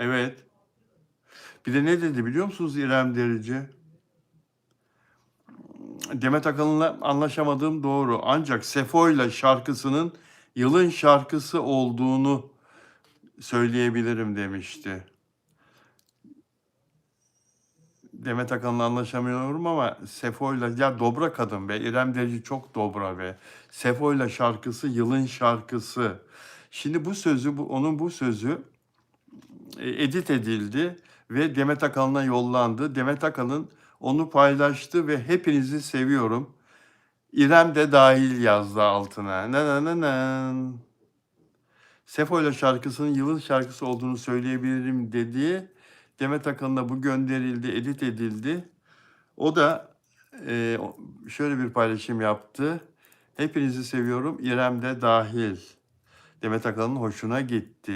Evet. Bir de ne dedi biliyor musunuz İrem Derici? Demet Akalın'la anlaşamadığım doğru. Ancak Sefo'yla şarkısının yılın şarkısı olduğunu söyleyebilirim demişti. Demet Akalın'la anlaşamıyorum ama Sefo'yla ya dobra kadın be. İrem Derici çok dobra be. Sefo'yla şarkısı yılın şarkısı. Şimdi bu sözü bu onun bu sözü edit edildi ve Demet Akalın'a yollandı. Demet Akalın onu paylaştı ve hepinizi seviyorum. İrem de dahil yazdı altına. Na na na na. Sefo ile şarkısının yılın şarkısı olduğunu söyleyebilirim dedi. Demet Akalın'a bu gönderildi, edit edildi. O da e, şöyle bir paylaşım yaptı. Hepinizi seviyorum, İrem de dahil. Demet Akalın hoşuna gitti.